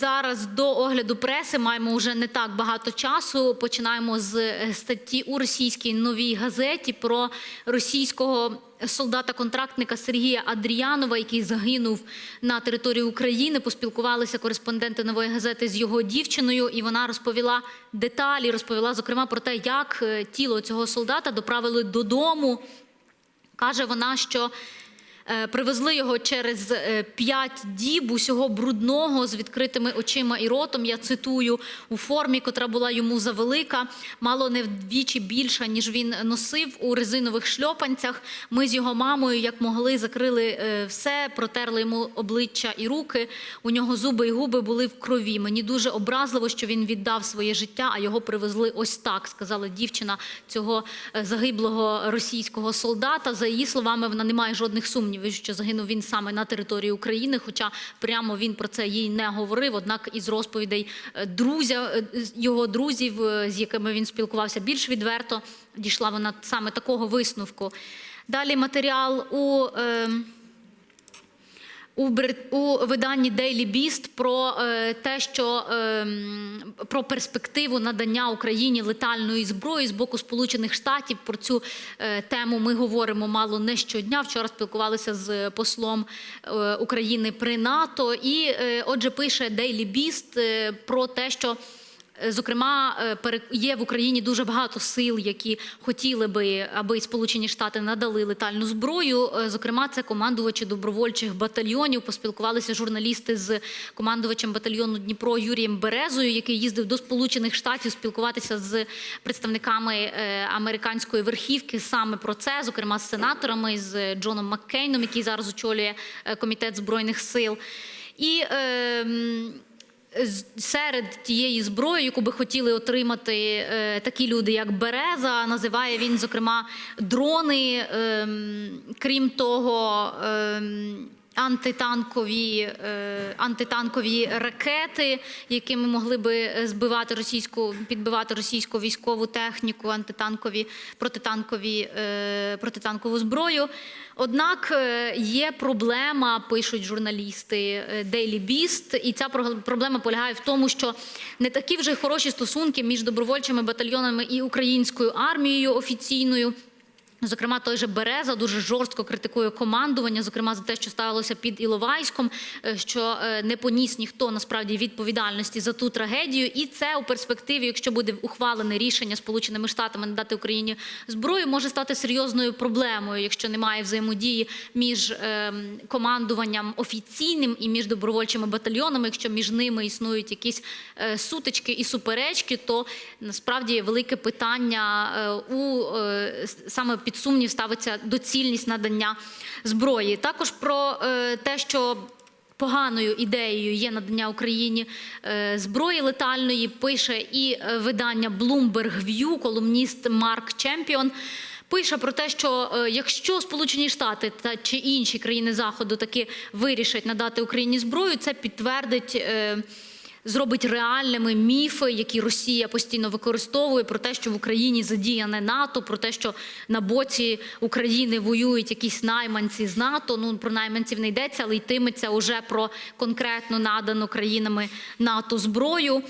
Зараз до огляду преси маємо вже не так багато часу. Починаємо з е, статті у російській новій газеті про російського солдата-контрактника Сергія Адріянова, який загинув на території України. Поспілкувалися кореспонденти нової газети з його дівчиною, і вона розповіла деталі, розповіла зокрема про те, як е, тіло цього солдата доправили додому. Каже вона, що привезли його через е, п'ять діб усього брудного з відкритими очима і ротом. Я цитую у формі, котра була йому завелика, мало не вдвічі більша, ніж він носив у резинових шльопанцях. Ми з його мамою, як могли, закрили е, все, протерли йому обличчя і руки. У нього зуби і губи були в крові. Мені дуже образливо, що він віддав своє життя, а його привезли ось так, сказала дівчина цього е, загиблого російського солдата. За її словами, вона не має жодних сумнівів, що загинув він саме на території України. Хоча прямо він про це їй не говорив. Однак із розповідей е, друзя е, його друзів, е, з якими він спілкувався більш відверто, дійшла вона саме такого висновку. Далі матеріал у. Е, у, виданні Daily Beast про е, те, що е, про перспективу надання Україні летальної зброї з боку Сполучених Штатів. Про цю е, тему ми говоримо мало не щодня. Вчора спілкувалися з послом е, України при НАТО. І, отже, пише Daily Beast про те, що. Е, Зокрема, е, є в Україні дуже багато сил, які хотіли би, аби Сполучені Штати надали летальну зброю. Е, Зокрема, це командувачі добровольчих батальйонів. Поспілкувалися журналісти з командувачем батальйону Дніпро Юрієм Березою, який їздив до Сполучених Штатів спілкуватися з представниками американської верхівки саме про це, зокрема з сенаторами, з Джоном Маккейном, який зараз очолює комітет збройних сил. І е, серед тієї зброї, яку би хотіли отримати е, такі люди, як Береза, називає він, зокрема, дрони. Е, крім того, ем, Антитанкові, е, антитанкові ракети, якими могли би збивати російську, підбивати російську військову техніку, антитанкові, протитанкові, е, протитанкову зброю. Однак е, є проблема, пишуть журналісти е, Daily Beast, і ця про- проблема полягає в тому, що не такі вже хороші стосунки між добровольчими батальйонами і українською армією офіційною. Зокрема, той же Береза дуже жорстко критикує командування, зокрема за те, що ставилося під Іловайськом, е, що е, не поніс ніхто насправді відповідальності за ту трагедію. І це у перспективі, якщо буде ухвалене рішення Сполученими Штатами надати Україні зброю, може стати серйозною проблемою, якщо немає взаємодії між ем, командуванням офіційним і між добровольчими батальйонами. Якщо між ними існують якісь е, сутички і суперечки, то насправді велике питання у саме під сумнів ставиться доцільність надання зброї. Також про е, те, що Поганою ідеєю є надання Україні е, зброї летальної. Пише і е, видання Bloomberg View, колумніст Марк Чемпіон. Пише про те, що якщо Сполучені Штати та чи інші країни Заходу таки вирішать надати Україні зброю, це підтвердить. Зробить реальними міфи, які Росія постійно використовує, про те, що в Україні задіяне НАТО, про те, що на боці України воюють якісь найманці з НАТО. Ну про найманців не йдеться, але йтиметься уже про конкретно надану країнами НАТО зброю.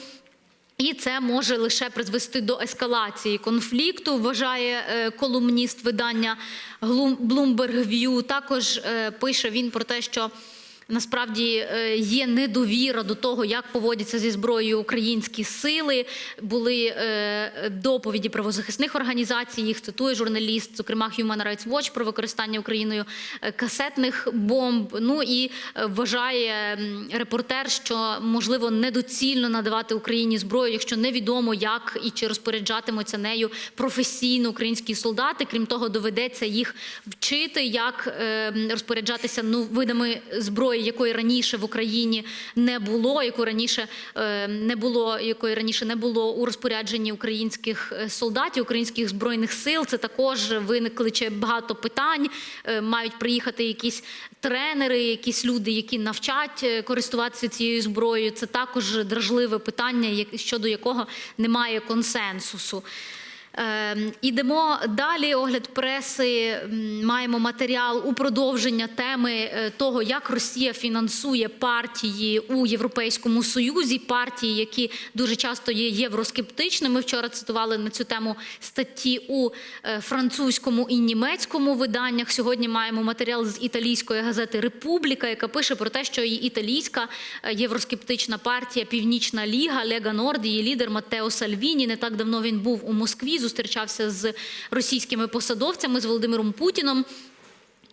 І це може лише призвести до ескалації конфлікту, вважає е, колумніст видання Bloomberg View. Також е, пише він про те, що насправді е, є недовіра до того, як поводяться зі зброєю українські сили. Були е, доповіді правозахисних організацій, їх цитує журналіст, зокрема Human Rights Watch, про використання Україною е, касетних бомб. Ну і вважає репортер, що можливо недоцільно надавати Україні зброю, якщо невідомо, як і чи розпоряджатимуться нею професійно українські солдати. Крім того, доведеться їх вчити, як розпоряджатися ну, видами зброї, якої раніше в Україні не було, якої раніше е, не було, якої раніше не було у розпорядженні українських е, солдатів, українських збройних сил. Це також виникли багато питань. Е, Мають приїхати якісь тренери, якісь люди, які навчать користуватися цією зброєю. Це також дражливе питання, щодо якого немає консенсусу. Ем, Ідемо далі. Огляд преси. Маємо матеріал у продовження теми е, того, як Росія фінансує партії у Європейському Союзі, партії, які дуже часто є євроскептичними. Вчора цитували на цю тему статті у е, французькому і німецькому виданнях. Сьогодні маємо матеріал з італійської газети Републіка, яка пише про те, що і італійська е, євроскептична партія Північна Ліга Лега Норд, її лідер Маттео Сальвіні. Не так давно він був у Москві, зустрічався з російськими посадовцями з Володимиром Путіном.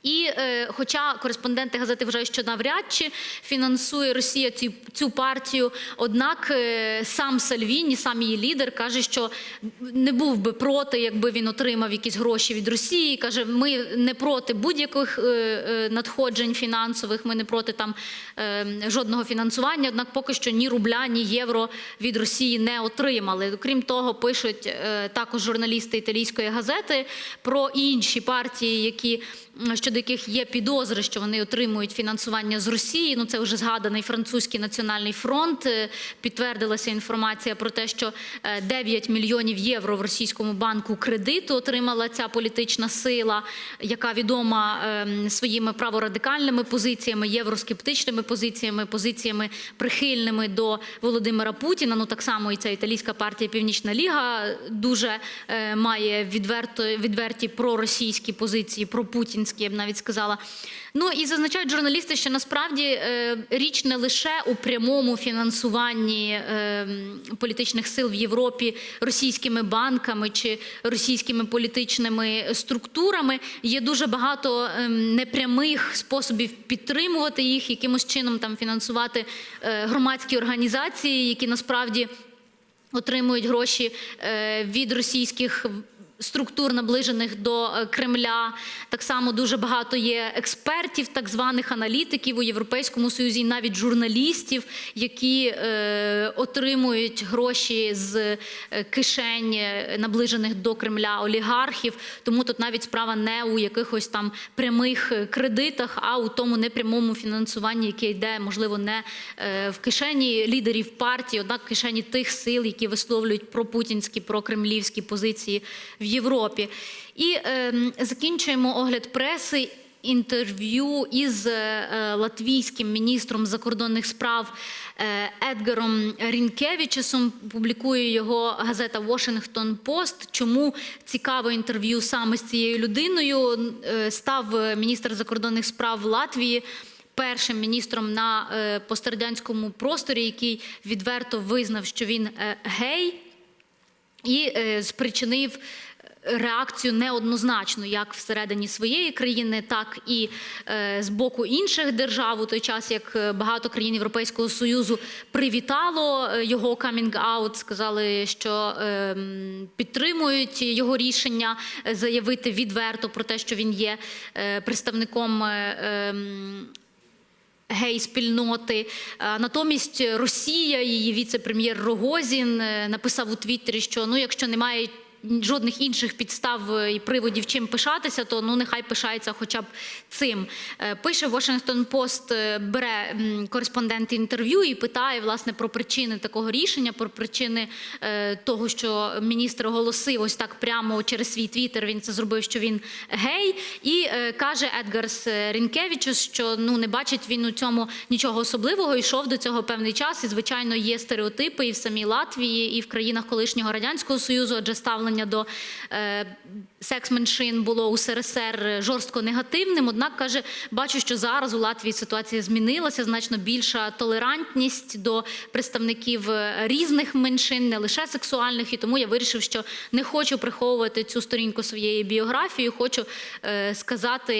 І е, хоча кореспонденти газети вважають, що навряд чи фінансує Росія цю, цю партію, однак е, сам Сальвіні, сам її лідер, каже, що не був би проти, якби він отримав якісь гроші від Росії. Каже, ми не проти будь-яких е, надходжень фінансових, ми не проти там е, жодного фінансування. Однак поки що ні рубля, ні євро від Росії не отримали. Крім того, пишуть також журналісти італійської газети про інші партії, які м, щодо яких є підозри, що вони отримують фінансування з Росії. Ну це вже згаданий французький національний фронт. Е, Підтвердилася інформація про те, що е, 9 мільйонів євро в російському банку кредиту отримала ця політична сила, яка відома ем, своїми праворадикальними позиціями, євроскептичними позиціями, позиціями прихильними до Володимира Путіна. Ну так само і ця італійська партія Північна Ліга дуже е, має відверто відверті проросійські позиції, пропутінські, б навіть сказала. Ну і зазначають журналісти, що насправді е, річ не лише у прямому фінансуванні е, політичних сил в Європі російськими банками чи російськими політичними структурами. Є дуже багато е, непрямих способів підтримувати їх, якимось чином там фінансувати громадські організації, які насправді отримують гроші від російських структур, наближених до е, Кремля. Так само дуже багато є експертів, так званих аналітиків у Європейському Союзі, і навіть журналістів, які е, отримують гроші з е, кишень е, наближених до Кремля олігархів. Тому тут навіть справа не у якихось там прямих кредитах, а у тому непрямому фінансуванні, яке йде, можливо, не в кишені лідерів партії, однак в кишені тих сил, які висловлюють пропутінські, прокремлівські позиції в Європі. І е, закінчуємо огляд преси. Інтерв'ю із е, латвійським міністром закордонних справ е, Едгаром Рінкевічесом публікує його газета Washington Post. Чому цікаве інтерв'ю саме з цією людиною? Е, Став міністр закордонних справ Латвії першим міністром на е, пострадянському просторі, який відверто визнав, що він е, гей і е, спричинив реакцію неоднозначну як всередині своєї країни, так і е, з боку інших держав у той час, як е, багато країн Європейського союзу привітало е, його камінг-аут, сказали, що е, підтримують його рішення заявити відверто про те, що він є представником. ем, гей-спільноти. Е, Натомість Росія, її віце-прем'єр Рогозін написав у Твіттері, що ну, якщо немає жодних інших підстав е, і приводів, чим пишатися, то ну нехай пишається хоча б цим. Е, Пише Washington Post, е, бере кореспондент інтерв'ю і питає власне про причини такого рішення, про причини того, що міністр оголосив ось так прямо через свій твіттер. Він це зробив, що він гей, і каже Едгарс Рінкевичус, що ну не бачить він у цьому нічого особливого. Йшов до цього певний час, і звичайно є стереотипи і в самій Латвії, і в країнах колишнього радянського союзу, адже ставлення до е, секс-меншин було у СРСР жорстко негативним. Однак каже, бачу, що зараз у Латвії ситуація змінилася, значно більша толерантність до представників е, різних меншин, не лише сексуальних. І тому я вирішив, що не хочу приховувати цю сторінку своєї біографії. Хочу е, сказати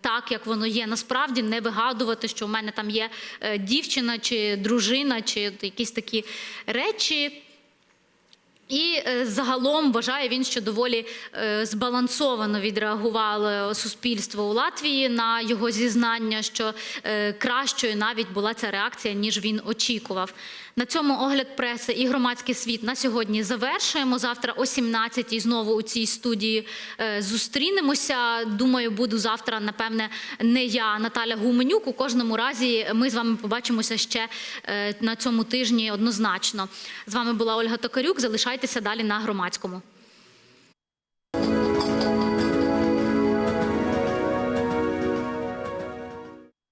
так, як воно є. Насправді не вигадувати, що в мене там є дівчина чи дружина, чи якісь такі речі. І е, загалом вважає він, що доволі е, збалансовано відреагувало суспільство у Латвії на його зізнання, що е, кращою навіть була ця реакція, ніж він очікував. На цьому огляд преси і громадський світ на сьогодні завершуємо. Завтра о 17-й знову у цій студії е, зустрінемося. Думаю, буду завтра, напевне, не я, Наталя Гуменюк. У кожному разі ми з вами побачимося ще е, на цьому тижні однозначно. З вами була Ольга Токарюк. Залишайтеся далі на громадському.